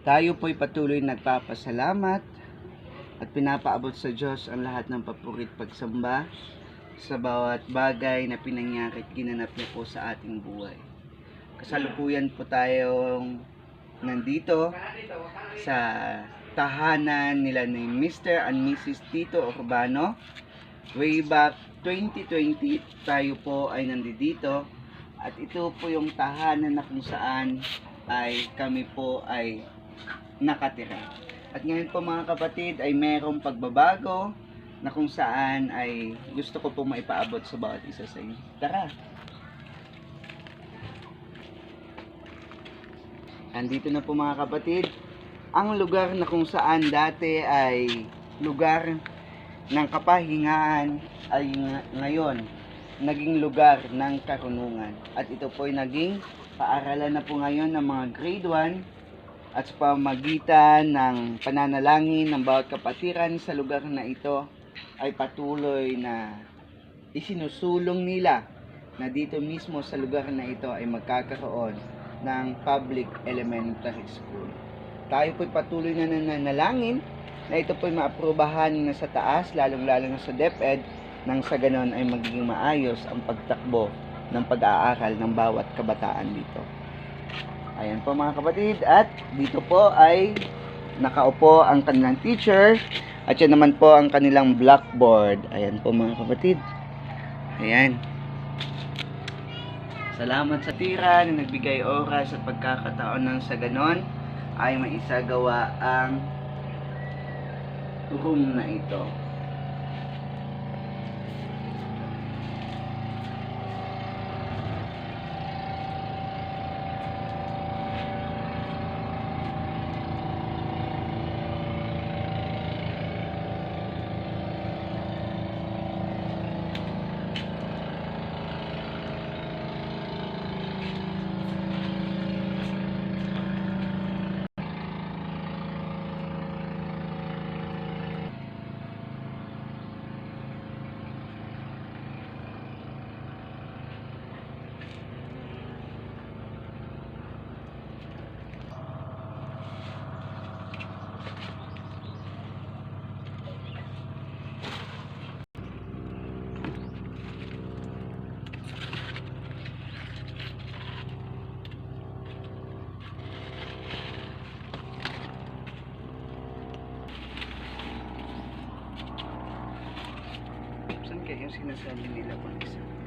Tayo po'y patuloy nagpapasalamat at pinapaabot sa Diyos ang lahat ng papurit pagsamba sa bawat bagay na pinangyari at ginanap niya po sa ating buhay. Kasalukuyan po tayong nandito sa tahanan nila ni Mr. and Mrs. Tito Urbano. Way back 2020 tayo po ay nandito at ito po yung tahanan na kung saan ay kami po ay nakatira. At ngayon po mga kapatid ay merong pagbabago na kung saan ay gusto ko po maipaabot sa bawat isa sa inyo. Tara! Andito na po mga kapatid, ang lugar na kung saan dati ay lugar ng kapahingaan ay ng- ngayon naging lugar ng karunungan. At ito po ay naging paaralan na po ngayon ng mga grade 1 at sa pamagitan ng pananalangin ng bawat kapatiran sa lugar na ito ay patuloy na isinusulong nila na dito mismo sa lugar na ito ay magkakaroon ng public elementary school. Tayo po'y patuloy na nananalangin na ito po'y maaprubahan na sa taas, lalong-lalo na sa DepEd, nang sa ganon ay magiging maayos ang pagtakbo ng pag-aaral ng bawat kabataan dito. Ayan po mga kapatid, at dito po ay nakaupo ang kanilang teacher at yan naman po ang kanilang blackboard. Ayan po mga kapatid. Ayan. Salamat sa tira na nagbigay oras at pagkakataon ng sa ganon ay maisagawa ang room na ito. Saan kaya yung sinasabi nila pang isa?